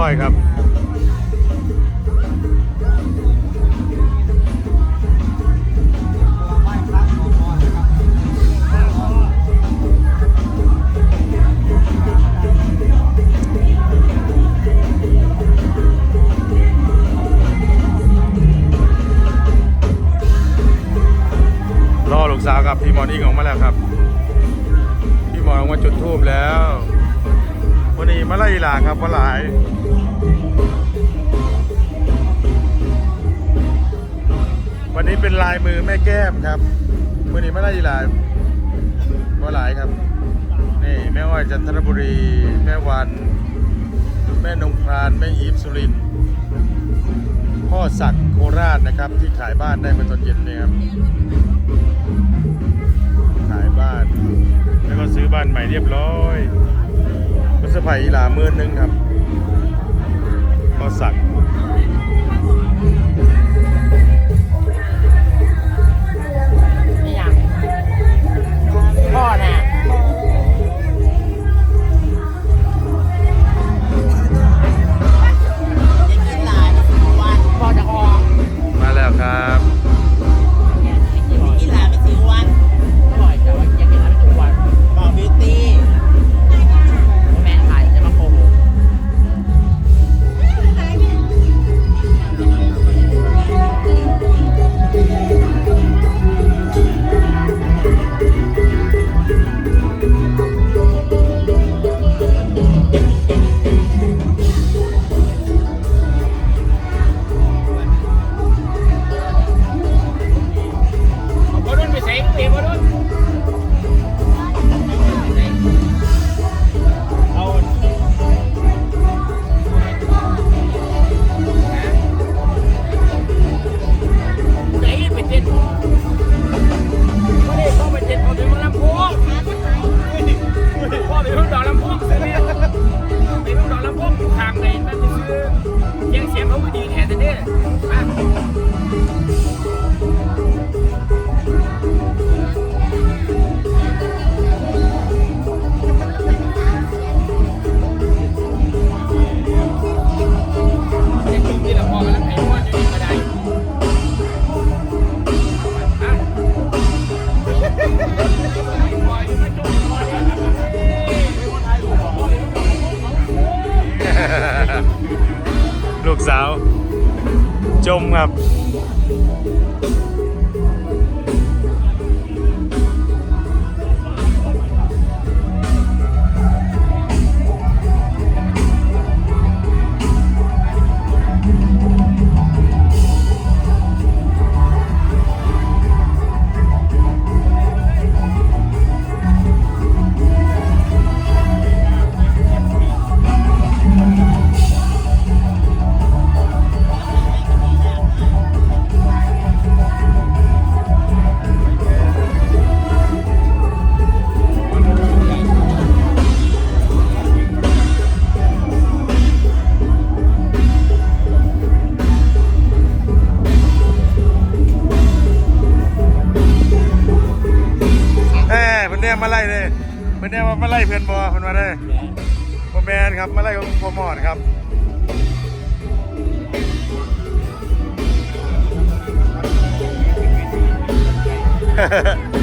ค่อยครับรอลูกสาวครับพี่มอนอิงออกมาแล้วครับ พี่มอนออกมาจุดทูบแล้ว วันนี้มาไล่หลาครับมาหลาย วันนี้เป็นลายมือแม่แก้มครับวันนี้ไมาไล่หลามาหลายครับนี่แม่อ้อยจันทบุรี แม่วัน แม่นงพรานแม่อีฟสุรินพ่อศักดิ์โคราชนะครับ ที่ขายบ้านได้เมื่อตอนเย็นเนี่ยครับขายบ้าน แล้วก็ซื้อบ้านใหม่เรียบร้อยก็สะพายอีหลามื่นนึงครับก็สัก พ่อน่ะ ลูกส ล่เลยเพิ่นเนี่ยมามาไล่เพื่อนบอเพิ่นมาได้บอแมนครับมาไล่ของพอมอดครับฮ่าฮ่า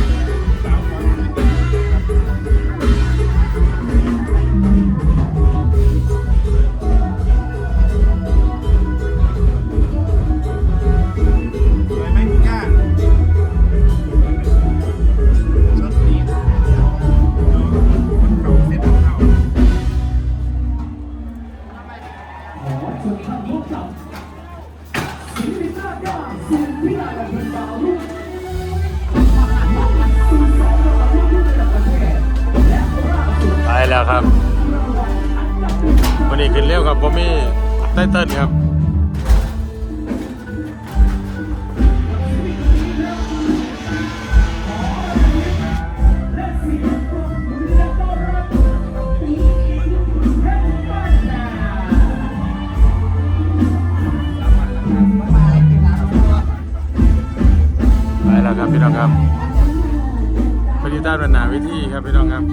แล้วครับ วันนี้ขึ้นเร็วกับผมมีไตเติ้ลครับไปแล้วครับพี่น้องครับปฏิต้านปัญหาวิธีครับพี่น้องครับ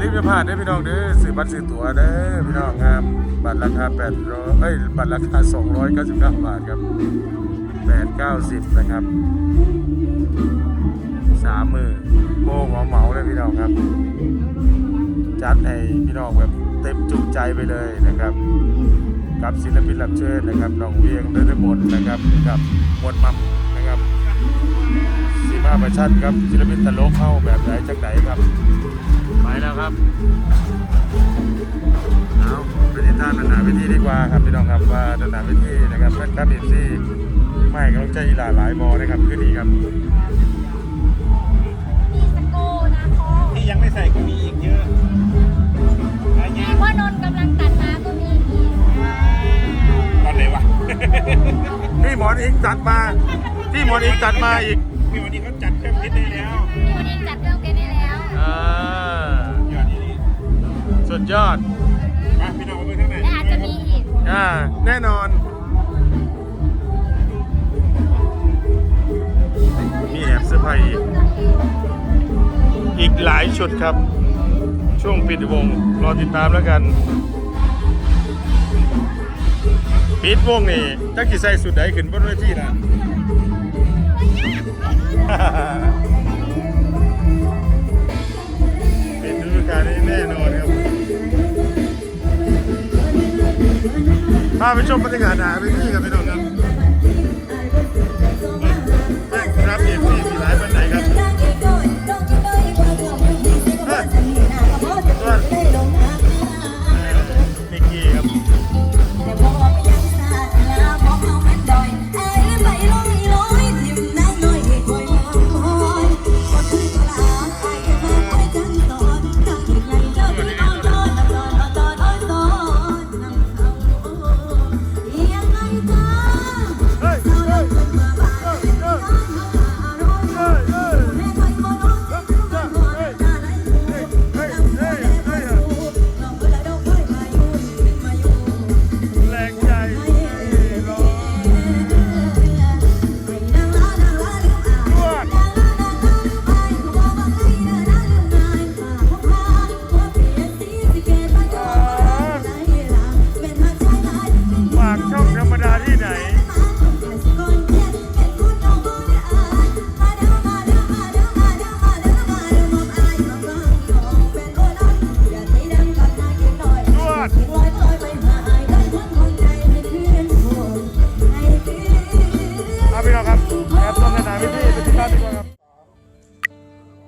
ลืมจะพลาดเด้พี่น้องเด้อซื้อบัตรซื้อตั๋วเด้อพี่น้องครับบัตรราคา800เอ้ยบัตรราคา 299 บาทครับ890นะครับสามมือโบเหมาเหมาเลยพี่น้องครับ จัดให้พี่น้องแบบเต็มจุใจไปเลยนะครับ กับศิลปินรับเชิญนะครับน้องเวียงเดินมนต์นะครับกับมวลมัมนะครับสีมาประชันครับศิลปินตลกเข้าแบบไหนจากไหนครับ แล้วครับเอาไปติดตามสนามเวทีดีกว่าครับพี่น้องครับว่าสนามเวทีนะครับแฟนคลับเอฟซีไม่กำลังใจอีหลาหลายบอนะครับขึ้นดีครับมีสโกนะพ่อที่ยังไม่ใส่ก็มีอีกเยอะอะไรมีเงี้ยพ่อนนท์กำลังตัดมาก็มีอีกตอนไหนวะพี่หมอนอิงจัดมาพี่หมอนอิงจัดมาอีกพี่วันนี้เขาจัดเครื่องพิษได้แล้วมีวันนี้จัดเครื่องเพชรได้ ยอดมาพี่น้องมาเบิ่งทางไหนและอาจจะมีอีก อ่าแน่นอน มีแอบเสื้อผ้าอีก อีกหลายชุดครับ ช่วงปิดวง รอติดตามแล้วกัน ปิดวงนี่จักกี่ใส่สุดใดขึ้นบนเวทีนะ พาไปชมบรรยากาศหนาไปที่กับพี่น้องครับ